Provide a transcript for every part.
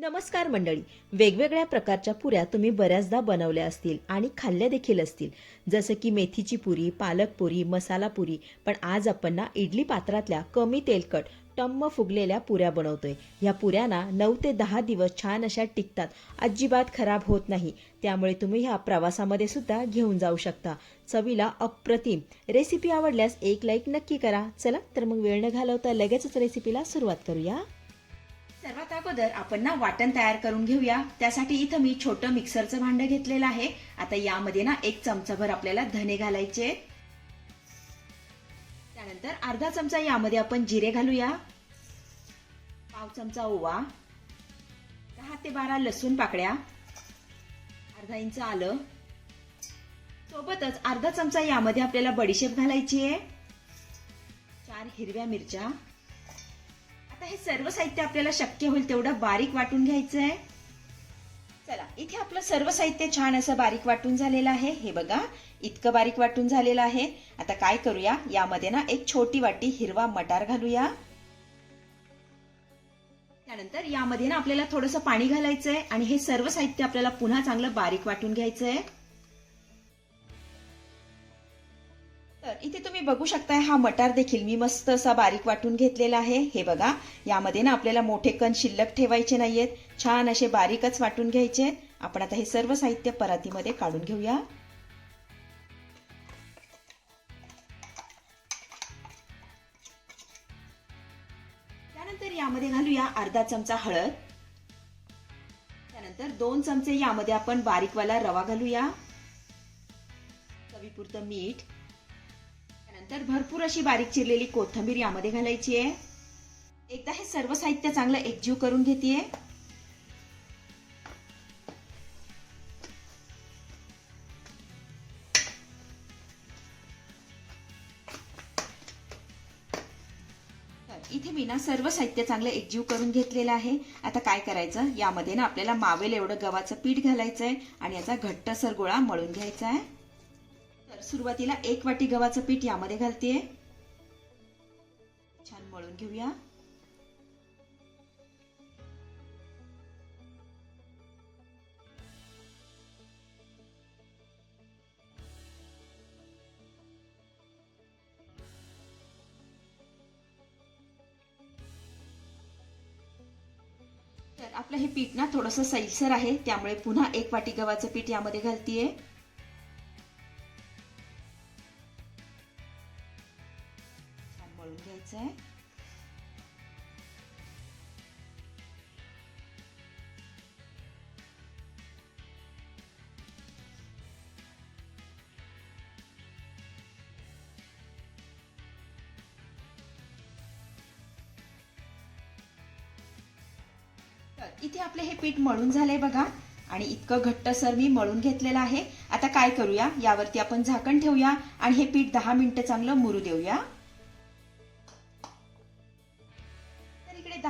नमस्कार मंडळी. वेगवेगळ्या प्रकारच्या पुऱ्या तुम्ही बऱ्याचदा बनवल्या असतील आणि खाल्ल्या देखील असतील. जसं की मेथीची पुरी पालक पुरी मसाला पुरी. पण आज आपण ना इडली पात्रातल्या कमी तेलकट टम्म फुगलेल्या पुऱ्या बनवतोय. ह्या पुऱ्यांना नऊ ते दहा दिवस छान अशा टिकतात. अजिबात खराब होत नाही. त्यामुळे तुम्ही ह्या प्रवासामध्ये सुद्धा घेऊन जाऊ शकता. चवीला अप्रतिम. रेसिपी आवडल्यास एक लाईक नक्की करा. चला तर मग वेळ न घालवता लगेचच रेसिपीला सुरुवात करूया. सर्वात अगोदर आपण ना वाटण तयार करून घेऊया. त्यासाठी इथं मी छोटं मिक्सरचं भांडं घेतलेलं आहे. आता यामध्ये ना एक चमचाभर आपल्याला धने घालायचे त्यानंतर अर्धा चमचा यामध्ये आपण जिरे घालूया. पाव चमचा ओवा. दहा ते बारा लसूण पाकड्या अर्धा इंच आलं. सोबतच अर्धा चमचा यामध्ये आपल्याला बडीशेप घालायची आहे. चार हिरव्या मिरच्या. हे सर्व साहित्य आपल्याला शक्य होईल तेवढं बारीक वाटून घ्यायचं आहे. चला इथे आपलं सर्व साहित्य छान असं बारीक वाटून झालेलं आहे. हे बघा इतकं बारीक वाटून झालेलं आहे. आता काय करूया? यामध्ये ना एक छोटी वाटी हिरवा मटार घालूया. त्यानंतर यामध्ये ना आपल्याला थोडंसं पाणी घालायचं आहे आणि हे सर्व साहित्य आपल्याला पुन्हा चांगलं बारीक वाटून घ्यायचं तर इथे तुम्ही बघू शकताय हा मटार देखील मी मस्त असा बारीक वाटून घेतलेला आहे. हे बघा यामध्ये ना आपल्याला मोठे कण शिल्लक ठेवायचे नाहीयेत. छान असे बारीकच वाटून घ्यायचे. आपण आता हे सर्व साहित्य परातीमध्ये काढून घेऊया. त्यानंतर यामध्ये घालूया अर्धा चमचा हळद. त्यानंतर दोन चमचे यामध्ये आपण बारीकवाला रवा घालूया. चवीपुरतं मीठ. नंतर भरपूर अशी बारीक चिरलेली कोथिंबीर यामध्ये घालायची आहे. एकदा हे सर्व साहित्य चांगलं एकजीव करून घेते इथे मी ना सर्व साहित्य चांगलं एकजीव करून घेतलेलं आहे. आता काय करायचं? यामध्ये ना आपल्याला मावेल एवढं गव्हाचं पीठ घालायचं आहे आणि याचा घट्टसर गोळा मळून घ्यायचा आहे. तर सुरुवातीला एक वाटी गव्हाचं पीठ यामध्ये घालते छान मळून घेऊया. तर आपलं हे पीठ ना थोडंसं सैलसर आहे त्यामुळे पुन्हा एक वाटी गव्हाचं पीठ यामध्ये घालतीये. घ्यायचं आहे तर इथे आपले हे पीठ मळून झाले बघा. आणि इतकं घट्टसर मी मळून घेतलेलं आहे. आता काय करूया? यावरती आपण झाकण ठेवूया आणि हे पीठ दहा मिनिटं चांगलं मुरू देऊया.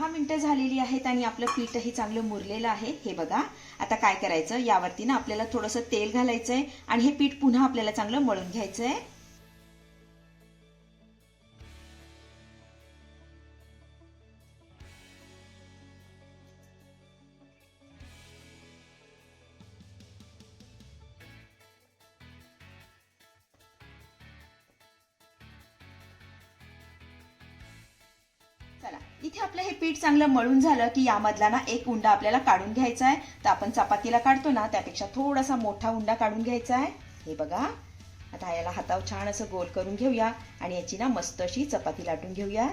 दहा मिनिटं झालेली आहेत आणि आपलं पीठही चांगलं मुरलेलं आहे. हे बघा आता काय करायचं? यावरती ना आपल्याला थोडंसं तेल घालायचंय आणि हे पीठ पुन्हा आपल्याला चांगलं मळून घ्यायचंय. आहे इथे आपलं हे पीठ चांगलं मळून झालं की यामधला ना एक उंडा आपल्याला काढून घ्यायचा आहे. तर आपण चपातीला काढतो ना त्यापेक्षा थोडासा मोठा उंडा काढून घ्यायचा आहे. हे बघा आता याला हातावर छान असं गोल करून घेऊया आणि याची ना मस्त अशी चपाती लाटून घेऊया.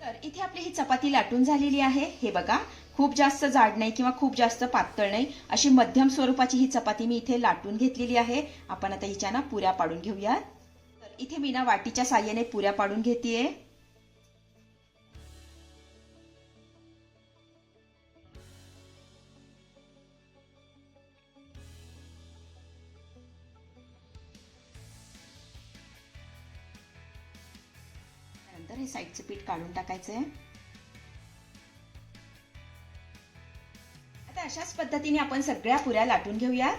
तर इथे आपली ही चपाती लाटून झालेली आहे. हे बघा खूप जास्त जाड नाही किंवा खूप जास्त पातळ नाही अशी मध्यम स्वरूपाची ही चपाती मी इथे लाटून घेतलेली आहे. आपण आता हिच्या ना पुऱ्या पाडून घेऊया तर इथे मी ना वाटीच्या साह्याने पुऱ्या पाडून घेतेय. हे साईडचं पीठ काढून टाकायचं आहे आता अशाच पद्धतीने आपण सगळ्या पुऱ्या लाटून घेऊया.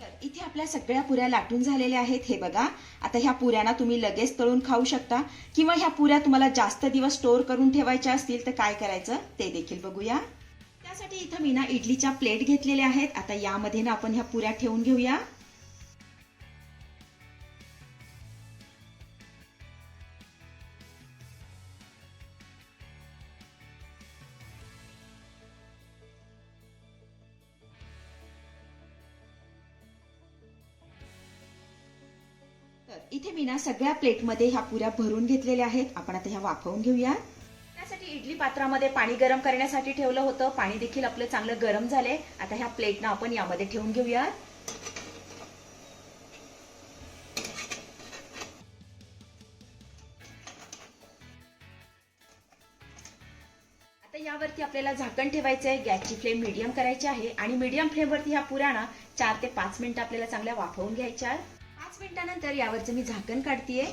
तर इथे आपल्या सगळ्या पुऱ्या लाटून झालेल्या आहेत हे बघा. आता ह्या पुऱ्यांना तुम्ही लगेच तळून खाऊ शकता. किंवा ह्या पुऱ्या तुम्हाला जास्त दिवस स्टोअर करून ठेवायच्या असतील तर काय करायचं ते देखील बघूया. त्यासाठी इथं मी ना इडलीच्या प्लेट घेतलेल्या आहेत. आता यामध्ये ना आपण ह्या पुऱ्या ठेवून घेऊया. इथे मी ना सगळ्या प्लेटमध्ये ह्या पुऱ्या भरून घेतलेल्या आहेत. आपण आता ह्या वाफवून घेऊया. त्यासाठी इडली पात्रामध्ये पाणी गरम करण्यासाठी ठेवलं होतं. पाणी देखील आपलं चांगलं गरम झालंय. आता ह्या प्लेटना आपण यामध्ये ठेवून घेऊया. आता यावरती आपल्याला झाकण ठेवायचं आहे गॅसची फ्लेम मीडियम करायची आहे. आणि मीडियम फ्लेमवरती ह्या पुऱ्या ना चार ते पाच मिनिटं आपल्याला चांगल्या वाफवून घ्यायच्या आहेत. पाच मिनिटानंतर यावरचं मी झाकण काढतीये.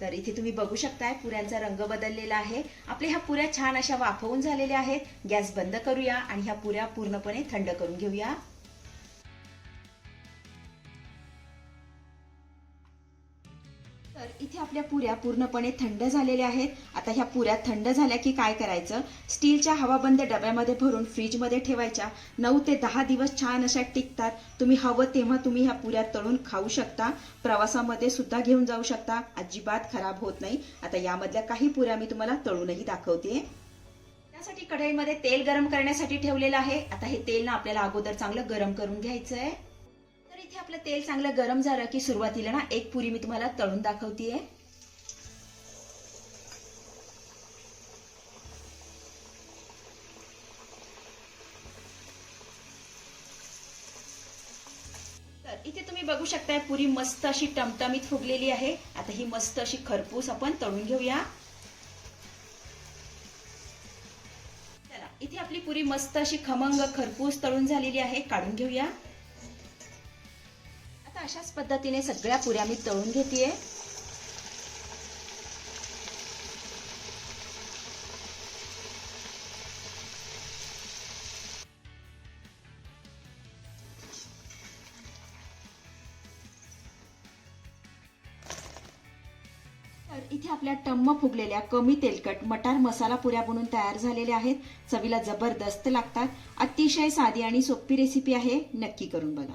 तर इथे तुम्ही बघू शकताय पुऱ्यांचा रंग बदललेला आहे. आपल्या ह्या पुऱ्या छान अशा वाफवून झालेल्या आहेत. गॅस बंद करूया आणि ह्या पुऱ्या पूर्णपणे थंड करून घेऊया. तर इथे आपल्या पुऱ्या पूर्णपणे थंड झालेल्या आहेत. आता ह्या पुऱ्या थंड झाल्या की काय करायचं? स्टीलच्या हवाबंद डब्यामध्ये भरून फ्रीजमध्ये ठेवायच्या. नऊ ते दहा दिवस छान अशा टिकतात. तुम्ही हवं तेव्हा तुम्ही ह्या पुऱ्या तळून खाऊ शकता. प्रवासामध्ये सुद्धा घेऊन जाऊ शकता. अजिबात खराब होत नाही. आता यामधल्या काही पुऱ्या मी तुम्हाला तळूनही दाखवते. त्यासाठी कढईमध्ये तेल गरम करण्यासाठी ठेवलेलं आहे. आता हे तेल ना आपल्याला अगोदर चांगलं गरम करून घ्यायचं आहे इथे आपलं तेल चांगलं गरम झालं की सुरुवातीला ना एक पुरी मी तुम्हाला तळून दाखवतीये. तर इथे तुम्ही बघू शकताय पुरी मस्त अशी टमटमीत फुगलेली आहे. आता ही मस्त अशी खरपूस आपण तळून घेऊया. चला इथे आपली पुरी मस्त अशी खमंग खरपूस तळून झालेली आहे काढून घेऊया. अशाच पद्धतीने सगळ्या पुऱ्या मी तळून घेतेय. तर इथे आपल्या टम्म फुगलेल्या कमी तेलकट मटार मसाला पुऱ्या बनून तयार झालेल्या आहेत. चवीला जबरदस्त लागतात. अतिशय साधी आणि सोपी रेसिपी आहे. नक्की करून बघा.